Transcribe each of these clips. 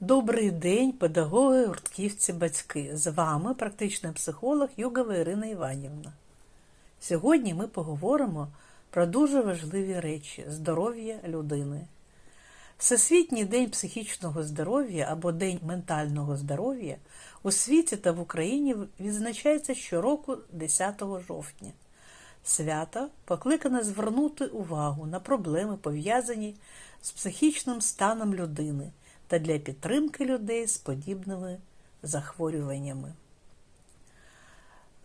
Добрий день, педагоги, гуртківці, батьки. З вами практичний психолог Югова Ірина Іванівна. Сьогодні ми поговоримо про дуже важливі речі здоров'я людини. Всесвітній день психічного здоров'я або День ментального здоров'я у світі та в Україні відзначається щороку 10 жовтня. Свято покликане звернути увагу на проблеми, пов'язані з психічним станом людини та для підтримки людей з подібними захворюваннями.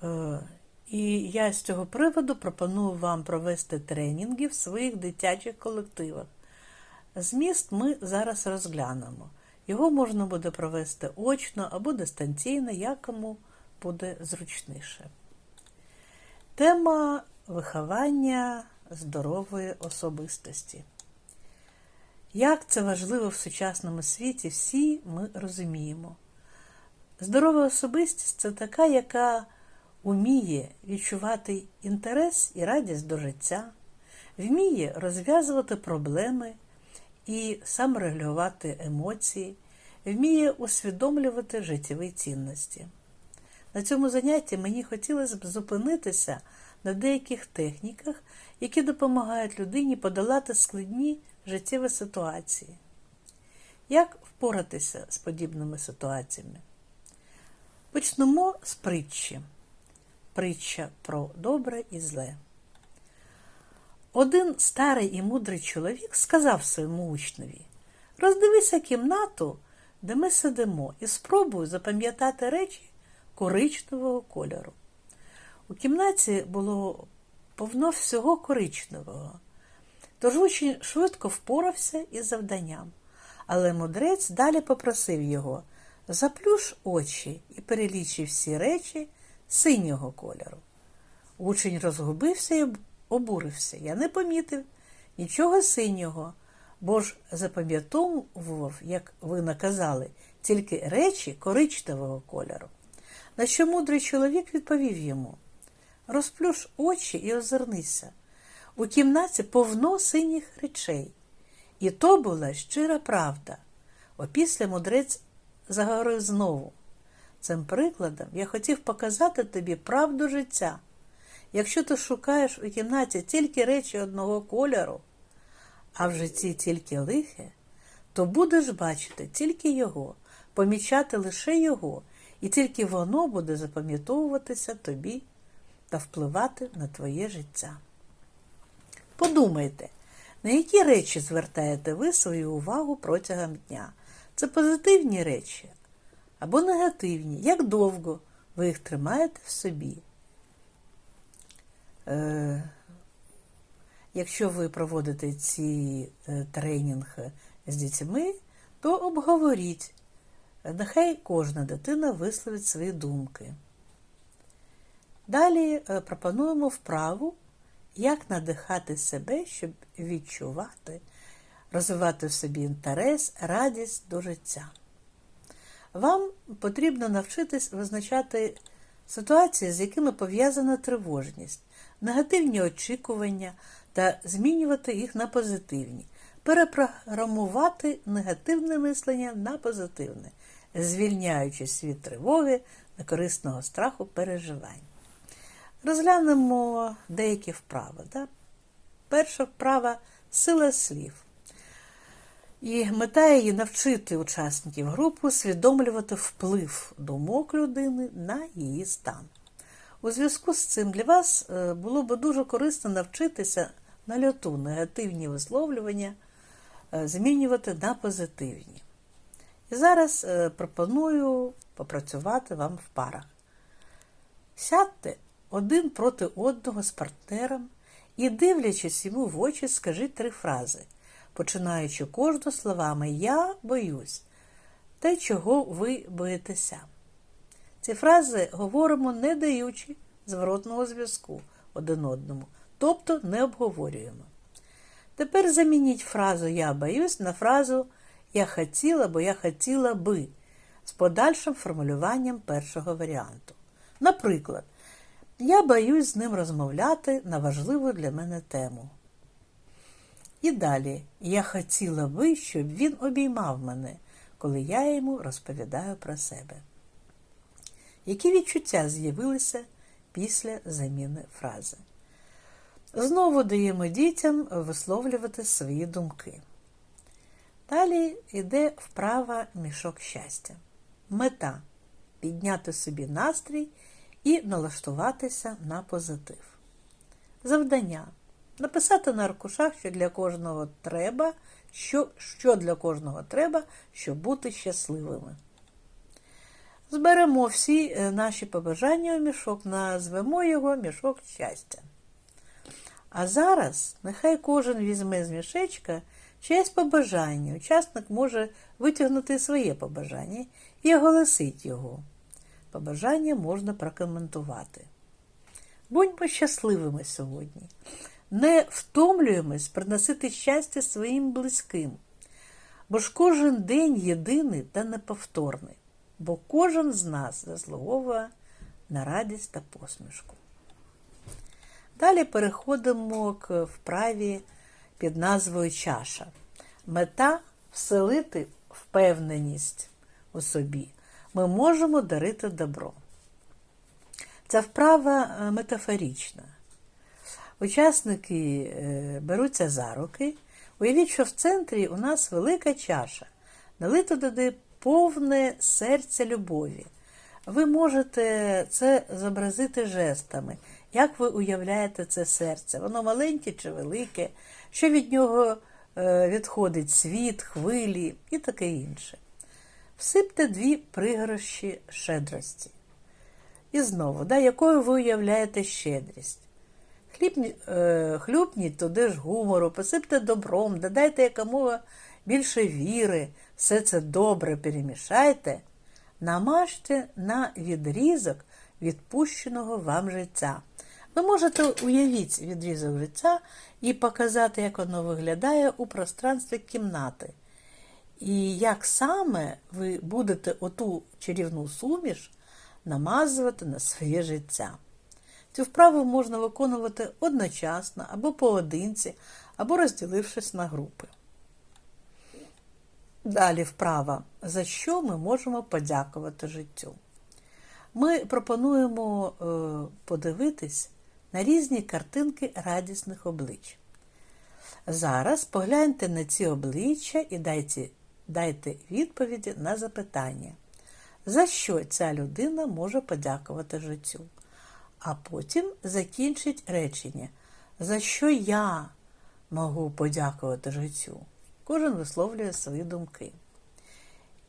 Е, І я з цього приводу пропоную вам провести тренінги в своїх дитячих колективах. Зміст ми зараз розглянемо. Його можна буде провести очно або дистанційно, як кому буде зручніше. Тема виховання здорової особистості. Як це важливо в сучасному світі, всі ми розуміємо. Здорова особистість це така, яка уміє відчувати інтерес і радість до життя, вміє розв'язувати проблеми і саморегулювати емоції, вміє усвідомлювати життєві цінності. На цьому занятті мені хотілося б зупинитися на деяких техніках, які допомагають людині подолати складні життєві ситуації. Як впоратися з подібними ситуаціями? Почнемо з притчі. Притча про добре і зле. Один старий і мудрий чоловік сказав своєму учневі: роздивися кімнату, де ми сидимо, і спробуй запам'ятати речі коричневого кольору. У кімнаті було повно всього коричневого, тож учень швидко впорався із завданням. Але мудрець далі попросив його заплюш очі і перелічив всі речі синього кольору. Учень розгубився і обурився. Я не помітив нічого синього, бо ж запам'ятовував, як ви наказали, тільки речі коричневого кольору. На що мудрий чоловік відповів йому розплюш очі і озирнися. У кімнаті повно синіх речей. І то була щира правда. Опісля мудрець заговорив знову. Цим прикладом я хотів показати тобі правду життя. Якщо ти шукаєш у кімнаті тільки речі одного кольору, а в житті тільки лихе, то будеш бачити тільки його, помічати лише його, і тільки воно буде запам'ятовуватися тобі та впливати на твоє життя. Подумайте, на які речі звертаєте ви свою увагу протягом дня? Це позитивні речі або негативні, як довго ви їх тримаєте в собі. Е, Якщо ви проводите ці е, тренінг з дітьми, то обговоріть. Нехай кожна дитина висловить свої думки. Далі е, пропонуємо вправу, як надихати себе, щоб відчувати, розвивати в собі інтерес, радість до життя. Вам потрібно навчитись визначати ситуації, з якими пов'язана тривожність, негативні очікування та змінювати їх на позитивні, перепрограмувати негативне мислення на позитивне, звільняючись від тривоги, некорисного страху переживань. Розглянемо деякі вправи. Да? Перша вправа сила слів. І мета її навчити учасників групи усвідомлювати вплив думок людини на її стан. У зв'язку з цим для вас е, було б дуже корисно навчитися на льоту негативні висловлювання е, змінювати на позитивні. І зараз е, пропоную попрацювати вам в парах. Сядьте один проти одного з партнером і, дивлячись йому в очі, скажіть три фрази, починаючи кожну словами Я боюсь те, чого ви боїтеся. Ці фрази говоримо, не даючи зворотного зв'язку один одному, тобто не обговорюємо. Тепер замініть фразу Я боюсь на фразу Я хотіла, бо я хотіла би з подальшим формулюванням першого варіанту. Наприклад, я боюсь з ним розмовляти на важливу для мене тему. І далі я хотіла би, щоб він обіймав мене, коли я йому розповідаю про себе. Які відчуття з'явилися після заміни фрази? Знову даємо дітям висловлювати свої думки. Далі йде вправа мішок щастя. Мета підняти собі настрій і налаштуватися на позитив. Завдання написати на аркушах, що для кожного треба, що, що для кожного треба, щоб бути щасливими. Зберемо всі е, наші побажання у мішок, назвемо його мішок щастя. А зараз нехай кожен візьме з мішечка чиєсь побажання. Учасник може витягнути своє побажання і оголосить його. Побажання можна прокоментувати. Будьмо щасливими сьогодні. Не втомлюємось приносити щастя своїм близьким, бо ж кожен день єдиний та неповторний, бо кожен з нас заслуговує на радість та посмішку. Далі переходимо к вправі під назвою чаша. Мета вселити впевненість у собі. Ми можемо дарити добро. Ця вправа е, метафорічна. Учасники е, беруться за руки. Уявіть, що в центрі у нас велика чаша, налито туди повне серце любові. Ви можете це зобразити жестами. Як ви уявляєте це серце? Воно маленьке чи велике, що від нього е, відходить світ, хвилі і таке інше. Всипте дві пригорщі щедрості. І знову, да, якою ви уявляєте щедрість? Хлібні, е, хлюпніть туди ж гумору, посипте добром, додайте якомога більше віри, все це добре перемішайте, намажте на відрізок відпущеного вам життя. Ви можете уявити відрізок життя і показати, як воно виглядає у пространстві кімнати. І як саме ви будете оту чарівну суміш намазувати на своє життя. Цю вправу можна виконувати одночасно або поодинці, або розділившись на групи. Далі вправа, за що ми можемо подякувати життю. Ми пропонуємо е, подивитись на різні картинки радісних облич. Зараз погляньте на ці обличчя і дайте, дайте відповіді на запитання, за що ця людина може подякувати життю. А потім закінчить речення, за що я можу подякувати життю. Кожен висловлює свої думки.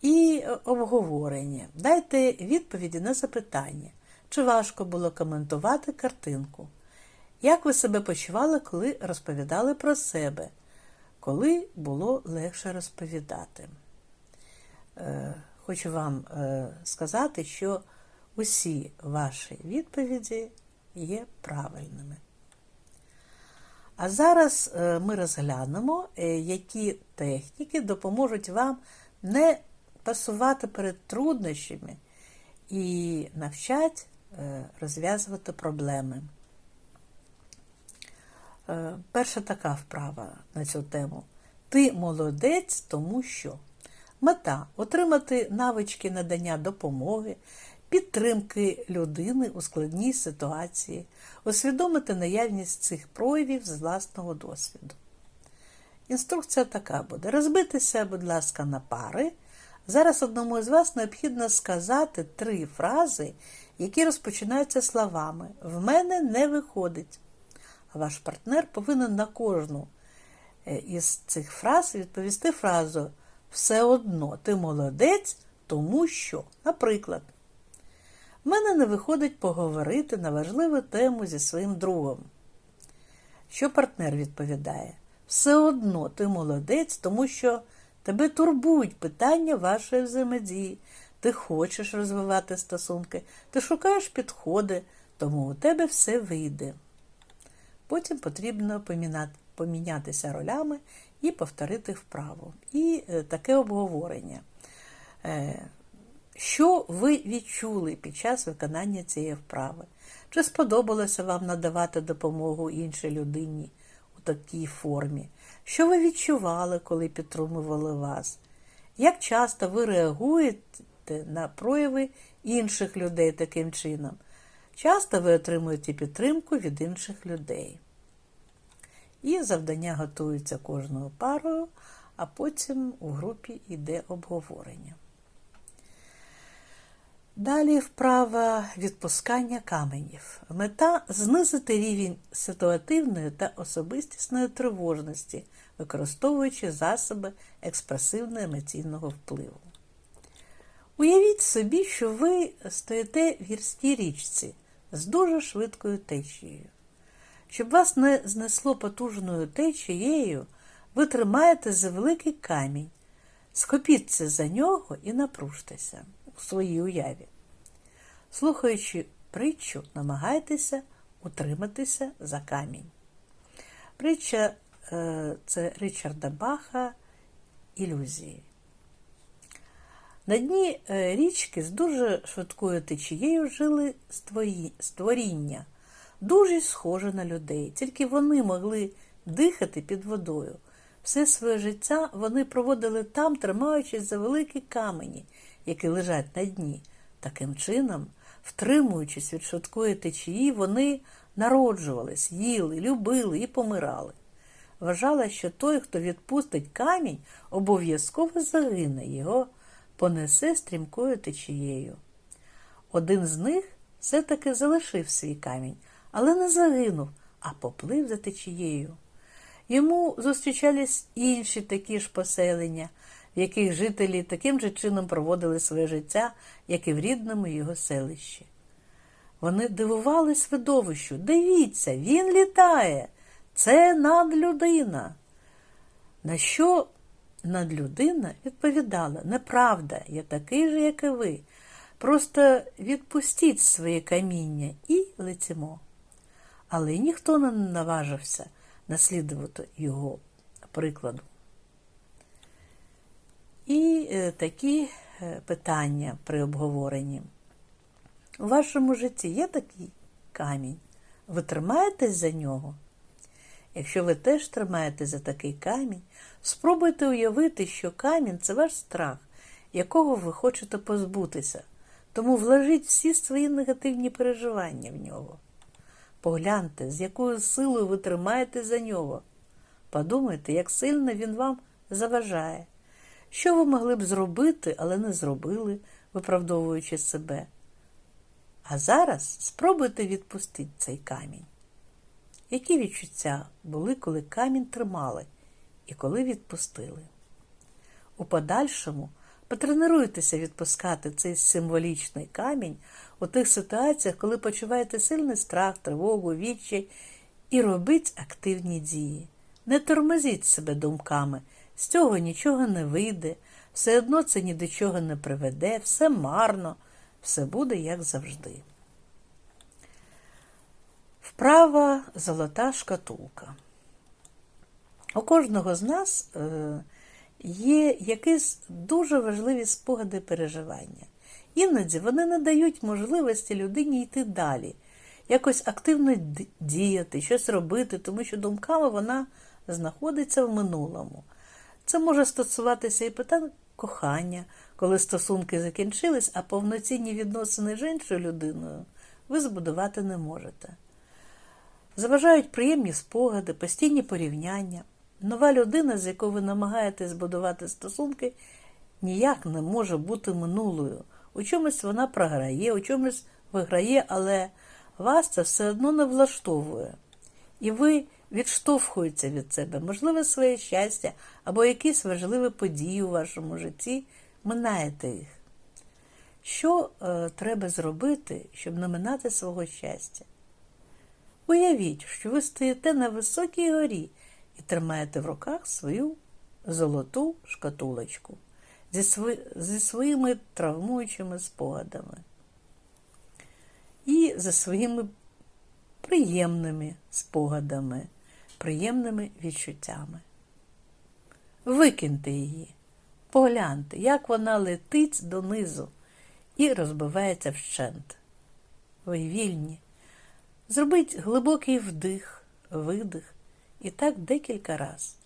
І обговорення. Дайте відповіді на запитання, чи важко було коментувати картинку. Як ви себе почували, коли розповідали про себе, коли було легше розповідати? Е, хочу вам е, сказати, що усі ваші відповіді є правильними. А зараз е, ми розглянемо, які техніки допоможуть вам не пасувати перед труднощами і навчать розв'язувати проблеми. Е, перша така вправа на цю тему. Ти молодець, тому що мета отримати навички надання допомоги, підтримки людини у складній ситуації, усвідомити наявність цих проявів з власного досвіду. Інструкція така буде: розбитися, будь ласка, на пари. Зараз одному з вас необхідно сказати три фрази, які розпочинаються словами В мене не виходить ваш партнер повинен на кожну е, із цих фраз відповісти фразу все одно ти молодець, тому що, наприклад, в мене не виходить поговорити на важливу тему зі своїм другом. Що партнер відповідає? Все одно ти молодець, тому що тебе турбують питання вашої взаємодії. Ти хочеш розвивати стосунки, ти шукаєш підходи, тому у тебе все вийде. Потім потрібно помінятися ролями і повторити вправу. І е, таке обговорення. Е, що ви відчули під час виконання цієї вправи? Чи сподобалося вам надавати допомогу іншій людині у такій формі? Що ви відчували, коли підтримували вас? Як часто ви реагуєте на прояви інших людей таким чином? Часто ви отримуєте підтримку від інших людей. І завдання готуються кожною парою, а потім у групі йде обговорення. Далі вправа відпускання каменів. Мета знизити рівень ситуативної та особистісної тривожності, використовуючи засоби експресивно-емоційного впливу. Уявіть собі, що ви стоїте в гірській річці з дуже швидкою течією. Щоб вас не знесло потужною течією, ви тримаєте за великий камінь, схопіться за нього і напружтеся у своїй уяві. Слухаючи притчу, намагайтеся утриматися за камінь. Притча е, це Ричарда Баха Ілюзії. На дні е, річки з дуже швидкою течією жили створіння, дуже схоже на людей, тільки вони могли дихати під водою. Все своє життя вони проводили там, тримаючись за великі камені, які лежать на дні. Таким чином, втримуючись від швидкої течії, вони народжувались, їли, любили і помирали. Вважала, що той, хто відпустить камінь, обов'язково загине, його понесе стрімкою течією. Один з них все-таки залишив свій камінь, але не загинув, а поплив за течією. Йому зустрічались інші такі ж поселення, в яких жителі таким же чином проводили своє життя, як і в рідному його селищі. Вони дивувались видовищу. Дивіться, він літає. Це надлюдина. На що надлюдина відповідала Неправда, я такий же, як і ви. Просто відпустіть своє каміння і летімо. Але ніхто не наважився наслідувати його прикладу. І е, такі е, питання при обговоренні. У вашому житті є такий камінь? Ви тримаєтесь за нього? Якщо ви теж тримаєте за такий камінь, спробуйте уявити, що камінь це ваш страх, якого ви хочете позбутися, тому вложіть всі свої негативні переживання в нього. Погляньте, з якою силою ви тримаєте за нього. Подумайте, як сильно він вам заважає. Що ви могли б зробити, але не зробили, виправдовуючи себе. А зараз спробуйте відпустити цей камінь. Які відчуття були, коли камінь тримали і коли відпустили? У подальшому потренуйтеся відпускати цей символічний камінь у тих ситуаціях, коли почуваєте сильний страх, тривогу, відчай, і робіть активні дії. Не тормозіть себе думками, з цього нічого не вийде, все одно це ні до чого не приведе, все марно, все буде як завжди. Вправа золота шкатулка. У кожного з нас е, є якісь дуже важливі спогади переживання. Іноді вони не дають можливості людині йти далі, якось активно діяти, щось робити, тому що думками вона знаходиться в минулому. Це може стосуватися і питань кохання, коли стосунки закінчились, а повноцінні відносини з іншою людиною ви збудувати не можете. Заважають приємні спогади, постійні порівняння. Нова людина, з якою ви намагаєтесь збудувати стосунки, ніяк не може бути минулою. У чомусь вона програє, у чомусь виграє, але вас це все одно не влаштовує. І ви відштовхуєтеся від себе, можливе своє щастя або якісь важливі події у вашому житті, минаєте їх. Що е, треба зробити, щоб не минати свого щастя? Уявіть, що ви стоїте на високій горі і тримаєте в руках свою золоту шкатулочку зі, сви... зі своїми травмуючими спогадами і за своїми приємними спогадами, приємними відчуттями. Викиньте її, погляньте, як вона летить донизу і розбивається вщент. Ви вільні. Зробіть глибокий вдих, видих і так декілька раз.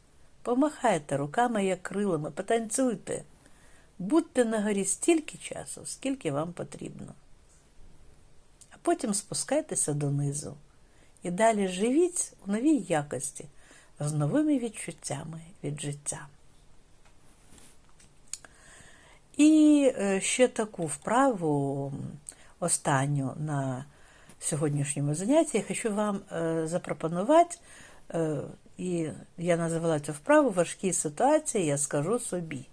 Помахайте руками, як крилами, потанцюйте. Будьте на горі стільки часу, скільки вам потрібно. А потім спускайтеся донизу. І далі живіть у новій якості з новими відчуттями від життя. І е, ще таку вправу, останню на сьогоднішньому занятті, я хочу вам е, запропонувати. Е, І я називала цю вправу важкі ситуації, я скажу собі.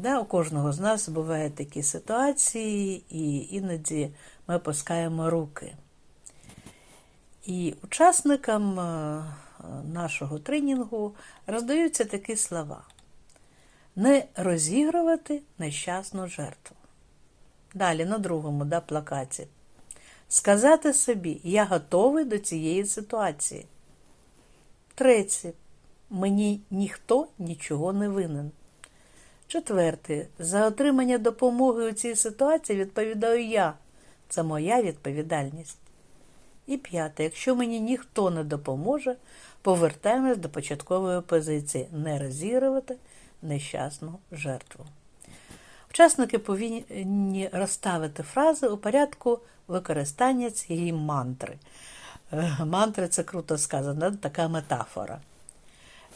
Да, у кожного з нас бувають такі ситуації, і іноді ми опускаємо руки. І учасникам е, нашого тренінгу роздаються такі слова: не розігрувати нещасну жертву. Далі на другому да, плакаті. Сказати собі, я готовий до цієї ситуації. Третє. Мені ніхто нічого не винен. Четверте. За отримання допомоги у цій ситуації відповідаю я. Це моя відповідальність. І п'яте. Якщо мені ніхто не допоможе, повертаємось до початкової позиції не розігрувати нещасну жертву. Учасники повинні розставити фрази у порядку використання цієї мантри. Е, Мантри це круто сказано, така метафора.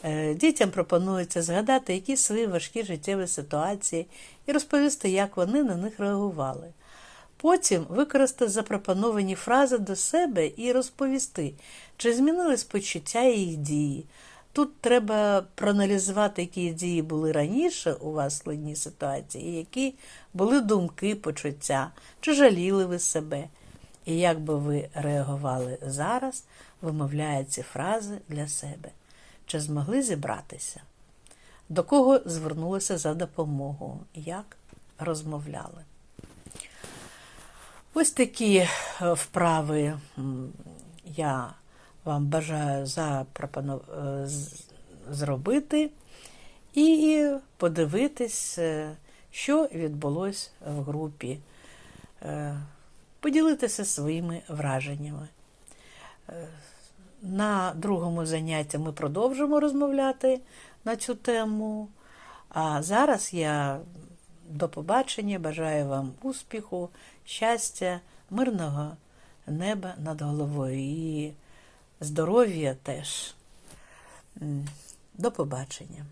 Е, Дітям пропонується згадати якісь свої важкі життєві ситуації і розповісти, як вони на них реагували. Потім використати запропоновані фрази до себе і розповісти, чи змінились почуття і їх дії. Тут треба проаналізувати, які дії були раніше у вас складній ситуації, і які були думки, почуття, чи жаліли ви себе. І як би ви реагували зараз, вимовляє ці фрази для себе. Чи змогли зібратися? До кого звернулися за допомогою? Як розмовляли? Ось такі е, вправи я вам бажаю запропону... е, зробити і подивитись, е, що відбулось в групі, поділитися своїми враженнями. Е, На другому занятті ми продовжимо розмовляти на цю тему. А зараз я до побачення, бажаю вам успіху, щастя, мирного неба над головою і здоров'я теж. До побачення.